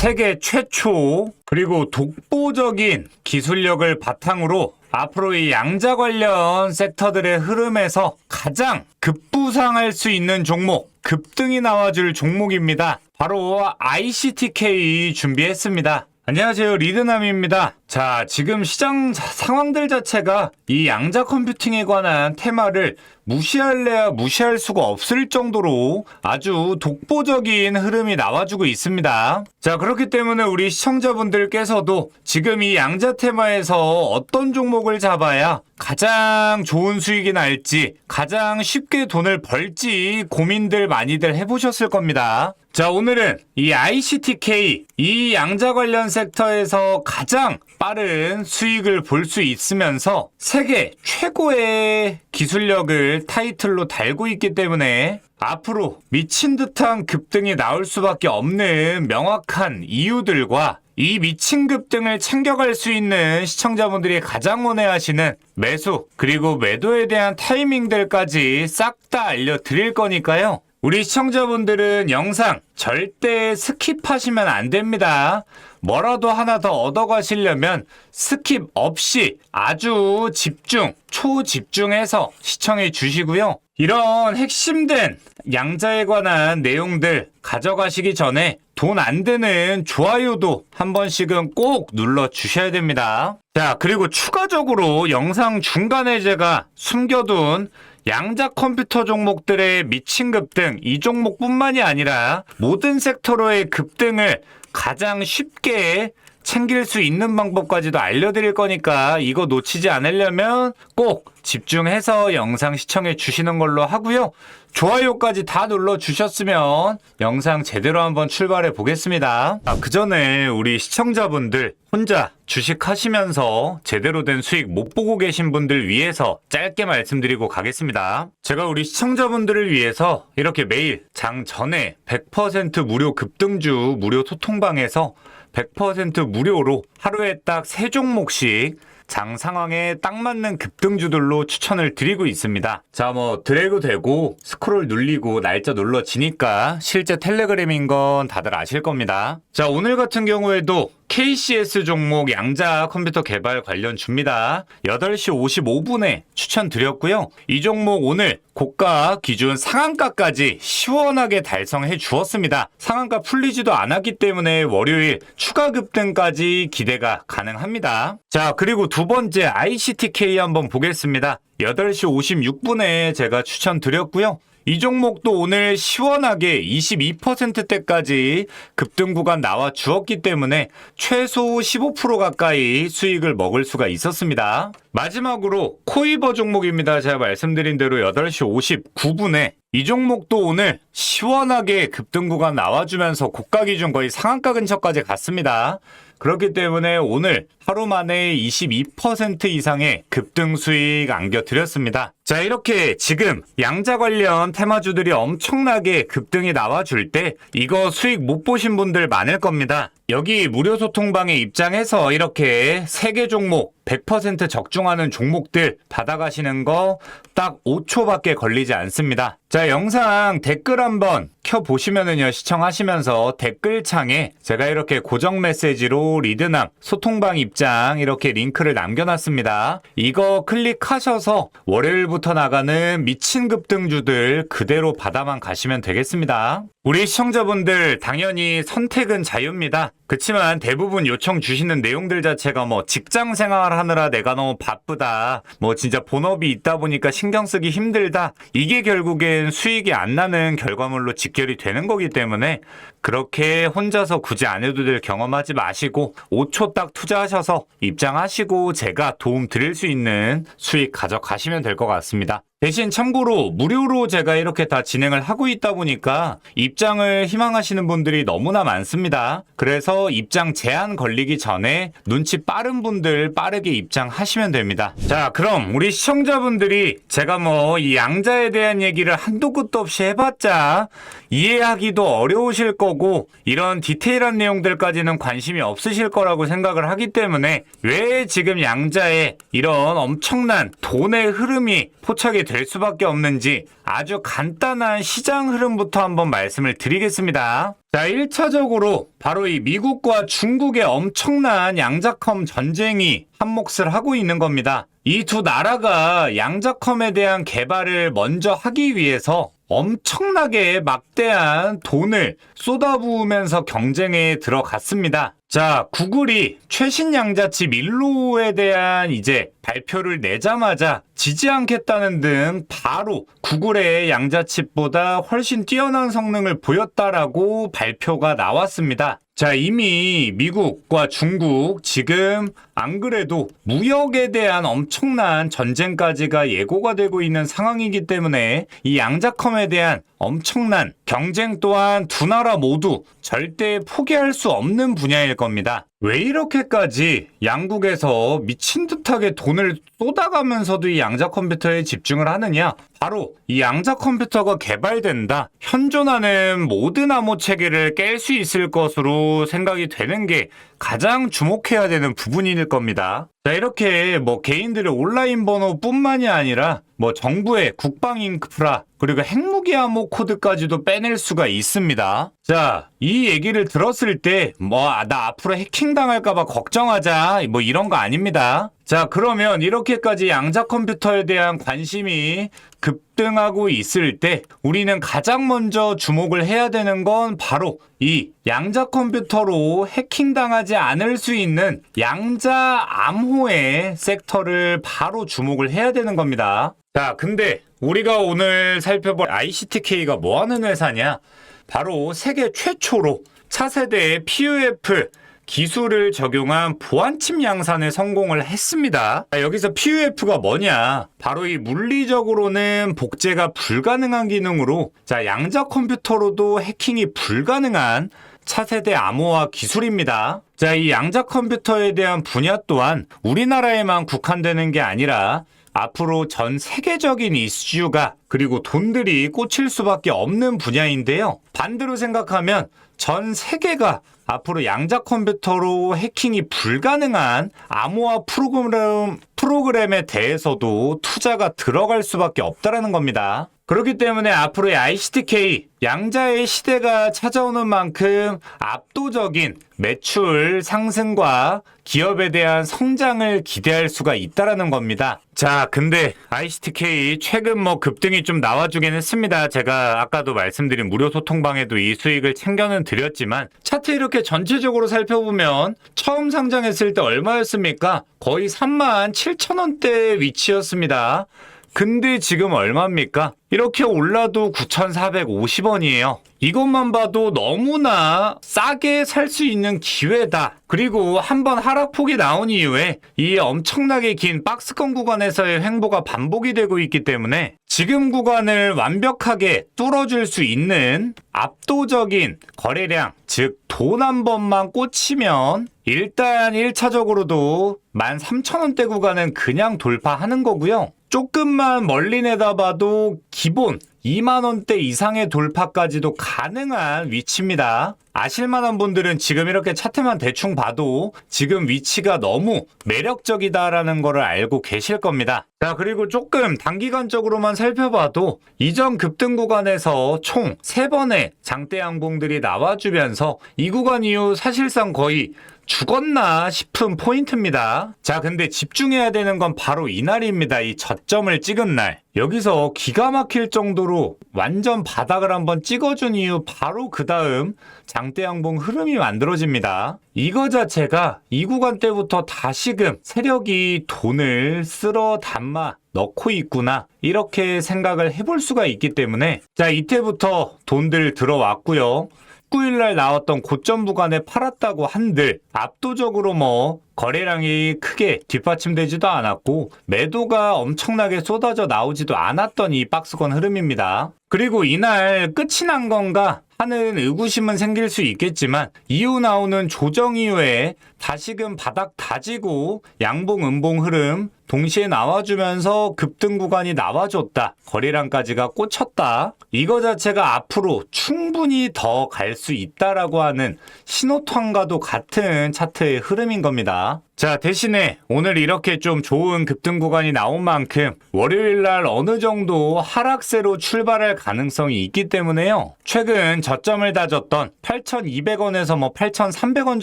세계 최초 그리고 독보적인 기술력을 바탕으로 앞으로 이 양자 관련 섹터들의 흐름에서 가장 급부상할 수 있는 종목, 급등이 나와줄 종목입니다. 바로 ICTK 준비했습니다. 안녕하세요. 리드남입니다. 자, 지금 시장 자- 상황들 자체가 이 양자 컴퓨팅에 관한 테마를 무시할래야 무시할 수가 없을 정도로 아주 독보적인 흐름이 나와주고 있습니다. 자, 그렇기 때문에 우리 시청자분들께서도 지금 이 양자 테마에서 어떤 종목을 잡아야 가장 좋은 수익이 날지, 가장 쉽게 돈을 벌지 고민들 많이들 해보셨을 겁니다. 자, 오늘은 이 ICTK, 이 양자 관련 섹터에서 가장 빠른 수익을 볼 수 있으면서 세계 최고의 기술력을 타이틀로 달고 있기 때문에 앞으로 미친 듯한 급등이 나올 수밖에 없는 명확한 이유들과 이 미친 급등을 챙겨갈 수 있는 시청자분들이 가장 원해하시는 매수 그리고 매도에 대한 타이밍들까지 싹 다 알려드릴 거니까요. 우리 시청자분들은 영상 절대 스킵하시면 안 됩니다. 뭐라도 하나 더 얻어가시려면 스킵 없이 아주 집중, 초집중해서 시청해 주시고요. 이런 핵심된 양자에 관한 내용들 가져가시기 전에 돈 안 드는 좋아요도 한 번씩은 꼭 눌러 주셔야 됩니다. 자, 그리고 추가적으로 영상 중간에 제가 숨겨둔 양자 컴퓨터 종목들의 미친 급 등 이 종목뿐만이 아니라 모든 섹터로의 급등을 가장 쉽게 챙길 수 있는 방법까지도 알려드릴 거니까 이거 놓치지 않으려면 꼭 집중해서 영상 시청해 주시는 걸로 하고요. 좋아요까지 다 눌러 주셨으면 영상 제대로 한번 출발해 보겠습니다. 아, 그 전에 우리 시청자분들 혼자 주식 하시면서 제대로 된 수익 못 보고 계신 분들 위해서 짧게 말씀드리고 가겠습니다. 제가 우리 시청자분들을 위해서 이렇게 매일 장 전에 100% 무료 급등주 무료 소통방에서 100% 무료로 하루에 딱세 종목씩 장 상황에 딱 맞는 급등주들로 추천을 드리고 있습니다. 자, 뭐 드래그 되고 스크롤 눌리고 날짜 눌러지니까 실제 텔레그램인 건 다들 아실 겁니다. 자, 오늘 같은 경우에도 KCS 종목 양자 컴퓨터 개발 관련 줍니다. 8시 55분에 추천드렸고요. 이 종목 오늘 고가 기준 상한가까지 시원하게 달성해 주었습니다. 상한가 풀리지도 않았기 때문에 월요일 추가 급등까지 기대가 가능합니다. 자, 그리고 두 번째 ICTK 한번 보겠습니다. 8시 56분에 제가 추천드렸고요. 이 종목도 오늘 시원하게 22%대까지 급등 구간 나와 주었기 때문에 최소 15% 가까이 수익을 먹을 수가 있었습니다. 마지막으로 코이버 종목입니다. 제가 말씀드린 대로 8시 59분에 이 종목도 오늘 시원하게 급등 구간 나와주면서 고가 기준 거의 상한가 근처까지 갔습니다. 그렇기 때문에 오늘 하루 만에 22% 이상의 급등 수익 안겨드렸습니다. 자, 이렇게 지금 양자 관련 테마주들이 엄청나게 급등이 나와줄 때 이거 수익 못 보신 분들 많을 겁니다. 여기 무료 소통방에 입장해서 이렇게 세개 종목 100% 적중하는 종목들 받아가시는 거 딱 5초밖에 걸리지 않습니다. 자, 영상 댓글 한번 켜보시면은요, 시청하시면서 댓글창에 제가 이렇게 고정 메시지로 리드남 소통방 입장 이렇게 링크를 남겨놨습니다. 이거 클릭하셔서 월요일부터 나가는 미친 급등주들 그대로 받아만 가시면 되겠습니다. 우리 시청자분들 당연히 선택은 자유입니다. 그치만 대부분 요청 주시는 내용들 자체가 뭐 직장 생활 하느라 내가 너무 바쁘다. 뭐 진짜 본업이 있다 보니까 신경 쓰기 힘들다. 이게 결국엔 수익이 안 나는 결과물로 직결이 되는 거기 때문에 그렇게 혼자서 굳이 안 해도 될 경험하지 마시고 5초 딱 투자하셔서 입장하시고 제가 도움 드릴 수 있는 수익 가져가시면 될 것 같습니다. 대신 참고로 무료로 제가 이렇게 다 진행을 하고 있다 보니까 입장을 희망하시는 분들이 너무나 많습니다. 그래서 입장 제한 걸리기 전에 눈치 빠른 분들 빠르게 입장하시면 됩니다. 자, 그럼 우리 시청자분들이 제가 뭐 이 양자에 대한 얘기를 한도 끝도 없이 해봤자 이해하기도 어려우실 거고 이런 디테일한 내용들까지는 관심이 없으실 거라고 생각을 하기 때문에 왜 지금 양자에 이런 엄청난 돈의 흐름이 포착이 될 수밖에 없는지 아주 간단한 시장 흐름부터 한번 말씀을 드리겠습니다. 자, 1차적으로 바로 이 미국과 중국의 엄청난 양자컴 전쟁이 한몫을 하고 있는 겁니다. 이 두 나라가 양자컴에 대한 개발을 먼저 하기 위해서 엄청나게 막대한 돈을 쏟아부으면서 경쟁에 들어갔습니다. 자, 구글이 최신 양자치 밀로에 대한 이제 발표를 내자마자 지지 않겠다는 등 바로 구글의 양자칩보다 훨씬 뛰어난 성능을 보였다라고 발표가 나왔습니다. 자, 이미 미국과 중국 지금 안 그래도 무역에 대한 엄청난 전쟁까지가 예고가 되고 있는 상황이기 때문에 이 양자컴에 대한 엄청난 경쟁 또한 두 나라 모두 절대 포기할 수 없는 분야일 겁니다. 왜 이렇게까지 양국에서 미친 듯하게 돈을 쏟아가면서도 이 양자 컴퓨터에 집중을 하느냐? 바로 이 양자 컴퓨터가 개발된다. 현존하는 모든 암호 체계를 깰 수 있을 것으로 생각이 되는 게 가장 주목해야 되는 부분일 겁니다. 자, 이렇게 뭐 개인들의 온라인 번호뿐만이 아니라 뭐 정부의 국방 인프라 그리고 핵무기 암호 코드까지도 빼낼 수가 있습니다. 자, 이 얘기를 들었을 때 뭐 나 앞으로 해킹 당할까봐 걱정하자 뭐 이런 거 아닙니다. 자, 그러면 이렇게까지 양자 컴퓨터에 대한 관심이 급등하고 있을 때 우리는 가장 먼저 주목을 해야 되는 건 바로 이 양자 컴퓨터로 해킹 당하지 않을 수 있는 양자 암호의 섹터를 바로 주목을 해야 되는 겁니다. 자, 근데 우리가 오늘 살펴볼 ICTK가 뭐 하는 회사냐? 바로 세계 최초로 차세대의 PUF 기술을 적용한 보안칩 양산에 성공을 했습니다. 자, 여기서 PUF가 뭐냐? 바로 이 물리적으로는 복제가 불가능한 기능으로 자, 양자 컴퓨터로도 해킹이 불가능한 차세대 암호화 기술입니다. 자, 이 양자 컴퓨터에 대한 분야 또한 우리나라에만 국한되는 게 아니라 앞으로 전 세계적인 이슈가 그리고 돈들이 꽂힐 수밖에 없는 분야인데요. 반대로 생각하면 전 세계가 앞으로 양자 컴퓨터로 해킹이 불가능한 암호화 프로그램, 프로그램에 대해서도 투자가 들어갈 수밖에 없다라는 겁니다. 그렇기 때문에 앞으로의 ICTK 양자의 시대가 찾아오는 만큼 압도적인 매출 상승과 기업에 대한 성장을 기대할 수가 있다라는 겁니다. 자, 근데 ICTK 최근 뭐 급등이 좀 나와주긴 했습니다. 제가 아까도 말씀드린 무료 소통방에도 이 수익을 챙겨는 드렸지만 차트 이렇게 전체적으로 살펴보면 처음 상장했을 때 얼마였습니까? 거의 3만 7천 원대 위치였습니다. 근데 지금 얼마입니까? 이렇게 올라도 9,450원이에요. 이것만 봐도 너무나 싸게 살 수 있는 기회다. 그리고 한번 하락폭이 나온 이후에 이 엄청나게 긴 박스권 구간에서의 횡보가 반복이 되고 있기 때문에 지금 구간을 완벽하게 뚫어줄 수 있는 압도적인 거래량, 즉 돈 한 번만 꽂히면 일단 1차적으로도 13,000원대 구간은 그냥 돌파하는 거고요. 조금만 멀리 내다봐도 기본 2만원대 이상의 돌파까지도 가능한 위치입니다. 아실만한 분들은 지금 이렇게 차트만 대충 봐도 지금 위치가 너무 매력적이다라는 것을 알고 계실 겁니다. 자, 그리고 조금 단기간적으로만 살펴봐도 이전 급등 구간에서 총 3번의 장대 양봉들이 나와주면서 이 구간 이후 사실상 거의 죽었나 싶은 포인트입니다. 자, 근데 집중해야 되는 건 바로 이날입니다. 이 저점을 찍은 날. 여기서 기가 막힐 정도로 완전 바닥을 한번 찍어준 이후 바로 그 다음 장 대양봉 흐름이 만들어집니다. 이거 자체가 이 구간 때부터 다시금 세력이 돈을 쓸어 담아 넣고 있구나. 이렇게 생각을 해볼 수가 있기 때문에 자, 이때부터 돈들 들어왔고요. 19일날 나왔던 고점 구간에 팔았다고 한들 압도적으로 뭐 거래량이 크게 뒷받침되지도 않았고 매도가 엄청나게 쏟아져 나오지도 않았던 이 박스권 흐름입니다. 그리고 이날 끝이 난 건가 하는 의구심은 생길 수 있겠지만 이후 나오는 조정 이후에 다시금 바닥 다지고 양봉 음봉 흐름 동시에 나와주면서 급등 구간이 나와줬다. 거래량까지가 꽂혔다. 이거 자체가 앞으로 충분히 더 갈 수 있다라고 하는 신호탄과도 같은 차트의 흐름인 겁니다. 자, 대신에 오늘 이렇게 좀 좋은 급등 구간이 나온 만큼 월요일 날 어느 정도 하락세로 출발할 가능성이 있기 때문에요. 최근 저점을 다졌던 8,200원에서 뭐 8,300원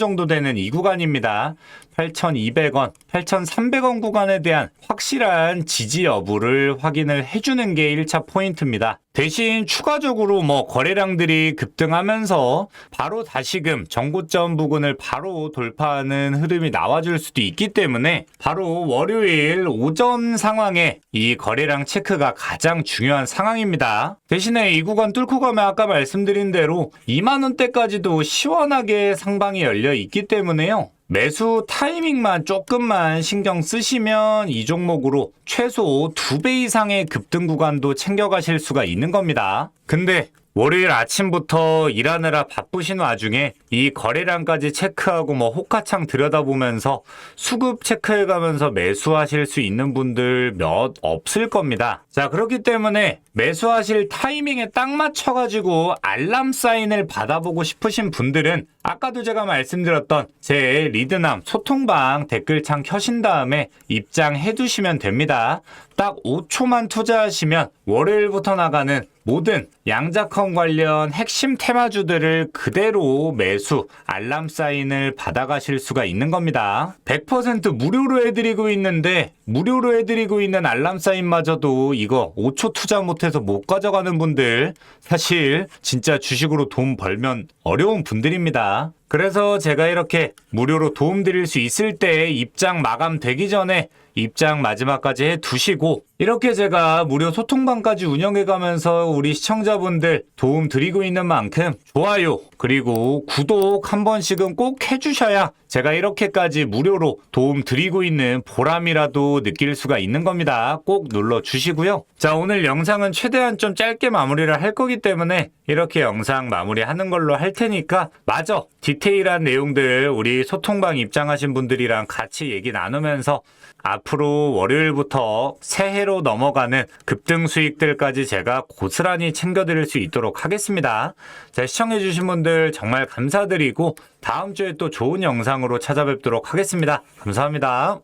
정도 되는 이 구간입니다. 8,200원, 8,300원 구간에 대한 확실한 지지 여부를 확인을 해주는 게 1차 포인트입니다. 대신 추가적으로 뭐 거래량들이 급등하면서 바로 다시금 정고점 부근을 바로 돌파하는 흐름이 나와줄 수도 있기 때문에 바로 월요일 오전 상황에 이 거래량 체크가 가장 중요한 상황입니다. 대신에 이 구간 뚫고 가면 아까 말씀드린 대로 2만원대까지도 시원하게 상방이 열려 있기 때문에요. 매수 타이밍만 조금만 신경 쓰시면 이 종목으로 최소 2배 이상의 급등 구간도 챙겨가실 수가 있는 겁니다. 근데 월요일 아침부터 일하느라 바쁘신 와중에 이 거래량까지 체크하고 뭐 호가창 들여다보면서 수급 체크해가면서 매수하실 수 있는 분들 몇 없을 겁니다. 자, 그렇기 때문에 매수하실 타이밍에 딱 맞춰가지고 알람 사인을 받아보고 싶으신 분들은 아까도 제가 말씀드렸던 제 리드남 소통방 댓글창 켜신 다음에 입장해 두시면 됩니다. 딱 5초만 투자하시면 월요일부터 나가는 모든 양자컴 관련 핵심 테마주들을 그대로 매수 알람 사인을 받아가실 수가 있는 겁니다. 100% 무료로 해드리고 있는데 무료로 해드리고 있는 알람 사인마저도 이거 5초 투자 못해서 못 가져가는 분들 사실 진짜 주식으로 돈 벌면 어려운 분들입니다. 그래서 제가 이렇게 무료로 도움 드릴 수 있을 때 입장 마감되기 전에 입장 마지막까지 해 두시고 이렇게 제가 무료 소통방까지 운영해 가면서 우리 시청자분들 도움 드리고 있는 만큼 좋아요 그리고 구독 한 번씩은 꼭 해주셔야 제가 이렇게까지 무료로 도움 드리고 있는 보람이라도 느낄 수가 있는 겁니다. 꼭 눌러 주시고요. 자 오늘 영상은 최대한 좀 짧게 마무리를 할 거기 때문에 이렇게 영상 마무리하는 걸로 할 테니까 마저 디테일한 내용들 우리 소통방 입장하신 분들이랑 같이 얘기 나누면서 앞으로 월요일부터 새해로 넘어가는 급등 수익들까지 제가 고스란히 챙겨드릴 수 있도록 하겠습니다. 자, 시청해주신 분들 정말 감사드리고 다음 주에 또 좋은 영상으로 찾아뵙도록 하겠습니다. 감사합니다.